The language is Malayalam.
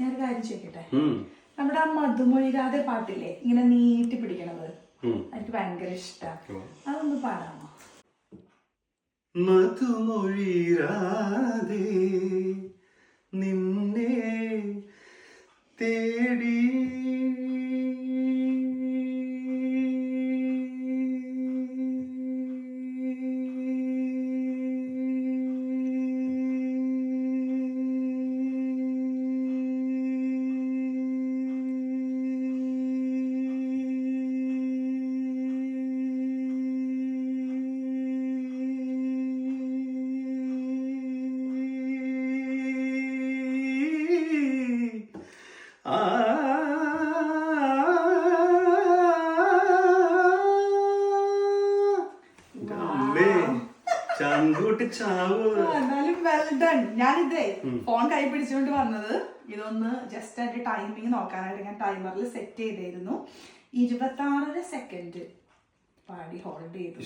ഞാനൊരു കാര്യം ചോദിക്കട്ടെ? നമ്മുടെ ആ മധുമൊഴിരാതെ പാട്ടില്ലേ ഇങ്ങനെ നീട്ടി പിടിക്കണത്. എനിക്ക് ഭയങ്കര ഇഷ്ടമാണ് അതൊന്ന് പാടാമോ? മധുമൊഴിരാതെ നിന്നെ തേടി ആ ചങ്കൂട്ടി ചാവ്. എന്നാലും വെൽ ഡൺ ഞാനിതേ ഫോൺ കൈ പിടിച്ചുകൊണ്ട് വന്നത് ഇതൊന്ന് ജസ്റ്റ് അതിന്റെ ടൈമിങ് നോക്കാനായിട്ട് ഞാൻ ടൈമറിൽ സെറ്റ് ചെയ്തിരുന്നു. ഇരുപത്തി ആറര സെക്കൻഡ് പാടി ഹോൾഡ് ചെയ്തു.